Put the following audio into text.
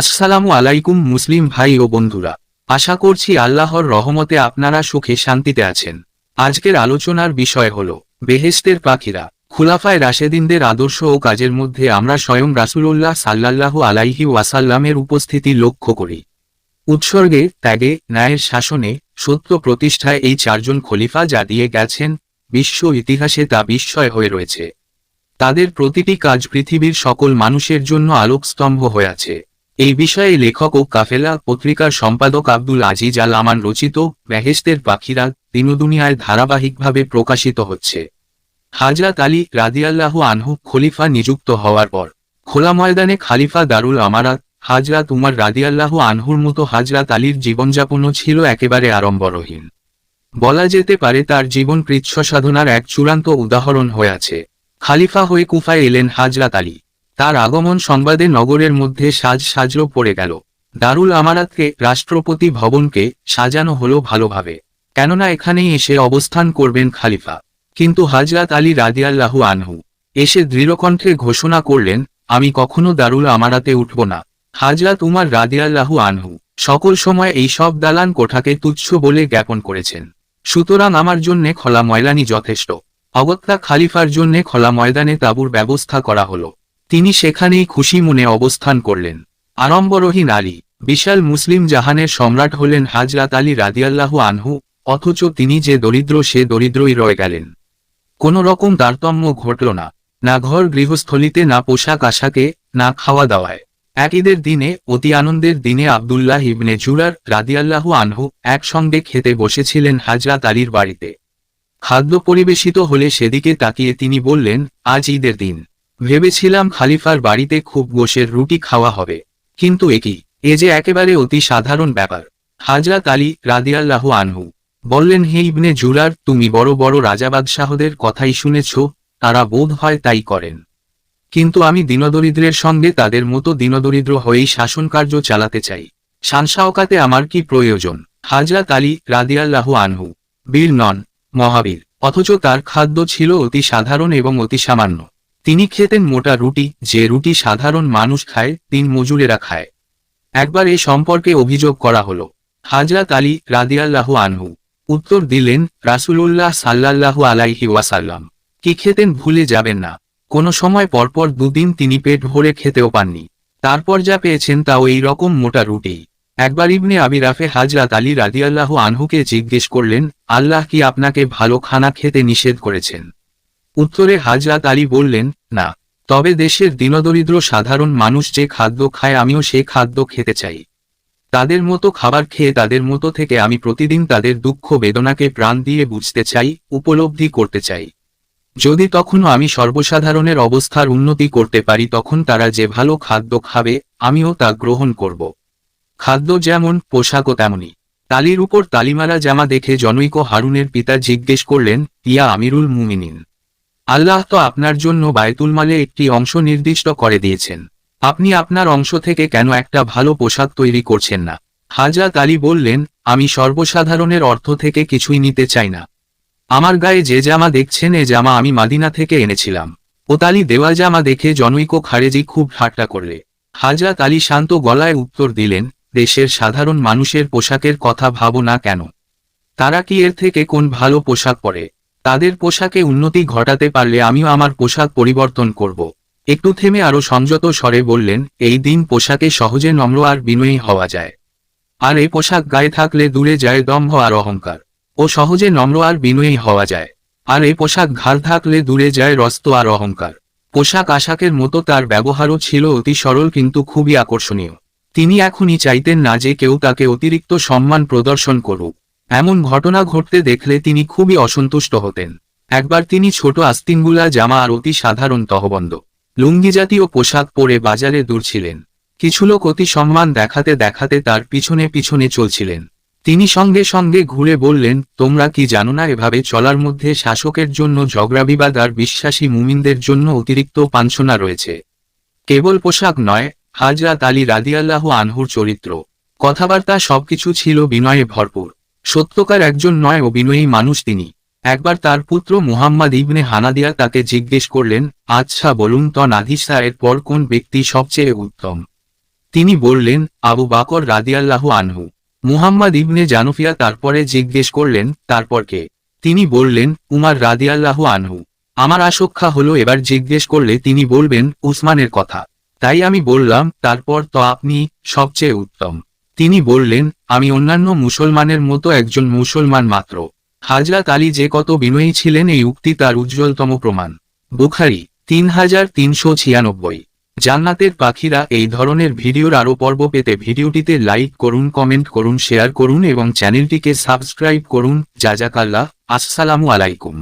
আসসালামু আলাইকুম মুসলিম ভাই ও বন্ধুরা। আশা করছি আল্লাহর রহমতে আপনারা সুখে শান্তিতে আছেন। আজকের আলোচনার বিষয় হল বেহেস্তের পাখিরা, খুলাফায় রাশেদিনদের আদর্শ ও কাজের মধ্যে আমরা স্বয়ং রাসূলুল্লাহ সাল্লাল্লাহু আলাইহি ওয়াসাল্লামের উপস্থিতি লক্ষ্য করি। উৎসর্গে, ত্যাগে, ন্যায়ের শাসনে, সত্য প্রতিষ্ঠায় এই চারজন খলিফা যা দিয়ে গেছেন, বিশ্ব ইতিহাসে তা বিস্ময় হয়ে রয়েছে। তাদের প্রতিটি কাজ পৃথিবীর সকল মানুষের জন্য আলোকস্তম্ভ হয়ে আছে। এই বিষয়ে লেখক ও কাফেলা পত্রিকার সম্পাদক আব্দুল আজিজ আল আমান রচিত বেহেস্তের পাখিরা দিনদুনিয়ায় ধারাবাহিকভাবে প্রকাশিত হচ্ছে। হাজরাত আলী রাদিয়াল্লাহু আনহু খলিফা নিযুক্ত হওয়ার পর খোলা ময়দানে খালিফা দারুল আমারাত, হাজরাত উমার রাদিয়াল্লাহু আনহুর মতো হাজরাত আলীর জীবনযাপনও ছিল একেবারে আড়ম্বরহীন। বলা যেতে পারে তার জীবন কৃচ্ছ সাধনার এক চূড়ান্ত উদাহরণ হয়ে আছে। খালিফা হয়ে কুফায় এলেন হাজরাত আলী। তার আগমন সংবাদে নগরের মধ্যে সাজ সাজল পড়ে গেল। দারুল আমারাতকে রাষ্ট্রপতি ভবনকে সাজানো হলো ভালোভাবে। কেননা এখানেই এসে অবস্থান করবেন খালিফা। কিন্তু হাজরাত আলী রাদিয়াল্লাহু আনহু এসে দৃঢ়কণ্ঠে ঘোষণা করলেন, আমি কখনো দারুল আমারাতে উঠব না। হাজরাত উমার রাদিয়াল্লাহু আনহু সকল সময় এই সব দালান কোঠাকে তুচ্ছ বলে জ্ঞাপন করেছেন। সুতরাং আমার জন্যে খোলা ময়দানি যথেষ্ট। অগত্যা খালিফার জন্যে খোলা ময়দানে তাঁবুর ব্যবস্থা করা হলো। তিনি সেখানেই খুশি মনে অবস্থান করলেন। আড়ম্বরহীন আলী বিশাল মুসলিম জাহানের সম্রাট হলেন হাজরাত আলী রাদিয়াল্লাহু আনহু, অথচ তিনি যে দরিদ্র সে দরিদ্রই রয়ে গেলেন। কোন রকম তারতম্য ঘটল না না ঘর গৃহস্থলিতে, না পোশাক আশাকে, না খাওয়া দাওয়ায়। এক ঈদের দিনে, অতি আনন্দের দিনে আবদুল্লাহ ইবনে জুরার রাদিয়াল্লাহু আনহু একসঙ্গে খেতে বসেছিলেন হাজরাত আলীর বাড়িতে। খাদ্য পরিবেশিত হলে সেদিকে তাকিয়ে তিনি বললেন, আজ ঈদের দিন। ভেবেছিলাম খালিফার বাড়িতে খুব গোশের রুটি খাওয়া হবে, কিন্তু একই এ যে একেবারে অতি সাধারণ ব্যাপার। হাজরাত আলী রাদিয়াল্লাহু আনহু বললেন, হে ইবনে জুরার, তুমি বড় বড় রাজাবাদশাহদের কথাই শুনেছ, তারা বোধ হয় তাই করেন। কিন্তু আমি দিনদরিদ্রের সঙ্গে তাদের মতো দিনদরিদ্র হয়েই শাসনকার্য চালাতে চাই। শানসাওকাতে আমার কি প্রয়োজন? হাজরাত আলী রাদিয়াল্লাহু আনহু, বীর নন, মহাবীর, অথচ তার খাদ্য ছিল অতি সাধারণ এবং অতি সামান্য। তিনি খেতেন মোটা রুটি, যে রুটি সাধারণ মানুষ খায়, তিন মজুরেরা খায়। একবার এ সম্পর্কে অভিযোগ করা হলো। হাজরাত আলী রাদিয়াল্লাহু আনহু উত্তর দিলেন, রাসূলুল্লাহ সাল্লাল্লাহু আলাইহি ওয়াসাল্লাম, কি খেতেন ভুলে যাবেন না। কোনো সময় পরপর দুদিন তিনি পেট ভরে খেতেও পাননি। তারপর যা পেয়েছেন তাও এই রকম মোটা রুটি। একবার ইবনে আবিরাফে হাজরাত আলী রাদিয়াল্লাহু আনহুকে জিজ্ঞেস করলেন, আল্লাহ কি আপনাকে ভালো খানা খেতে নিষেধ করেছেন? উত্তরে হাজরাত আলী বললেন, না, তবে দেশের দিনদরিদ্র সাধারণ মানুষ যে খাদ্য খায় আমিও সে খাদ্য খেতে চাই। তাদের মতো খাবার খেয়ে তাদের মতো থেকে আমি প্রতিদিন তাদের দুঃখ বেদনাকে প্রাণ দিয়ে বুঝতে চাই, উপলব্ধি করতে চাই। যদি তখনও আমি সর্বসাধারণের অবস্থার উন্নতি করতে পারি তখন তারা যে ভালো খাদ্য খাবে, আমিও তা গ্রহণ করব। খাদ্য যেমন, পোশাকও তেমনি তালির উপর তালিমারা জামা দেখে জনৈক হারুনের পিতা জিজ্ঞেস করলেন, ইয়া আমিরুল মুমিনিন। আল্লাহ তো আপনার জন্য বায়তুল মালে একটি অংশ নির্দিষ্ট করে দিয়েছেন। আপনি আপনার অংশ থেকে কেন একটা ভালো পোশাক তৈরি করছেন না? হাজরাত আলী বললেন, আমি সর্বসাধারণের অর্থ থেকে কিছুই নিতে চাই না। আমার গায়ে যে জামা দেখছেন, এ জামা আমি মাদিনা থেকে এনেছিলাম। ও তালি দেওয়া জামা দেখে জনৈক খারেজি খুব ঠাট্টা করলে। হাজরাত আলী শান্ত গলায় উত্তর দিলেন, দেশের সাধারণ মানুষের পোশাকের কথা ভাবো না কেন? তারা কি এর থেকে কোন ভালো পোশাক পরে? তাদের পোশাকে উন্নতি ঘটাতে পারলে আমিও আমার পোশাক পরিবর্তন করব। একটু থেমে আরও সংযত স্বরে বললেন, এই দিন পোশাকে সহজে নম্র আর বিনয়ী হওয়া যায়। আর এই পোশাক গায়ে থাকলে দূরে যায় দম্ভ আর অহংকার। ও সহজে নম্র আর বিনয়ী হওয়া যায়। আর এই পোশাক ঘাড় থাকলে দূরে যায় রস্ত আর অহংকার। পোশাক আশাকের মতো তার ব্যবহারও ছিল অতি সরল কিন্তু খুবই আকর্ষণীয়। তিনি এখনই চাইতেন না যে কেউ তাকে অতিরিক্ত সম্মান প্রদর্শন করুক। এমন ঘটনা ঘটতে দেখলে তিনি খুবই অসন্তুষ্ট হতেন। একবার তিনি ছোট আস্তিনগুলা জামা আর অতি সাধারণ তহবন্দ লুঙ্গি জাতীয় পোশাক পরে বাজারে দূরছিলেন কিছু লোক অতি সম্মান দেখাতে দেখাতে তার পিছনে পিছনে চলছিলেন। তিনি সঙ্গে সঙ্গে ঘুরে বললেন, তোমরা কি জানো না এভাবে চলার মধ্যে শাসকের জন্য ঝগড়াবিবাদ আর বিশ্বাসী মুমিনদের জন্য অতিরিক্ত পাঞ্ছনা রয়েছে? কেবল পোশাক নয়, হাজরাত আলী রাদিয়াল্লাহু আনহুর চরিত্র। কথাবার্তা সবকিছু ছিল বিনয়ে ভরপুর। সত্যকার একজন নয় ও বিনয়ী মানুষ তিনি। একবার তার পুত্র মুহাম্মদ ইবনে হানাদিয়া তাকে জিজ্ঞেস করলেন আচ্ছা বলুন তো নাদিসা এর পর কোন ব্যক্তি সবচেয়ে উত্তম? তিনি বললেন, আবু বাকর রাদিয়াল্লাহু আনহু। মুহাম্মদ ইবনে জানুফিয়া তারপরে জিজ্ঞেস করলেন, তারপর কে? তিনি বললেন, উমার রাদিয়াল্লাহু আনহু। আমার আশঙ্কা হলো এবার জিজ্ঞেস করলে তিনি বলবেন, উসমানের কথা। তাই আমি বললাম, তারপর তো আপনি সবচেয়ে উত্তম। তিনি বললেন, আমি অন্যান্য মুসলমানের মতো একজন মুসলমান মাত্র। হাজরাত আলী যে কত বিনয়ী ছিলেন এই উক্তি তার উজ্জ্বলতম প্রমাণ। বুখারি, তিন হাজার তিনশো ছিয়ানব্বই। জান্নাতের পাখিরা এই ধরনের ভিডিওর আরও পর্ব পেতে ভিডিওটিতে লাইক করুন, কমেন্ট করুন, শেয়ার করুন এবং চ্যানেলটিকে সাবস্ক্রাইব করুন। জাজাকাল্লাহ, আসসালামু আলাইকুম।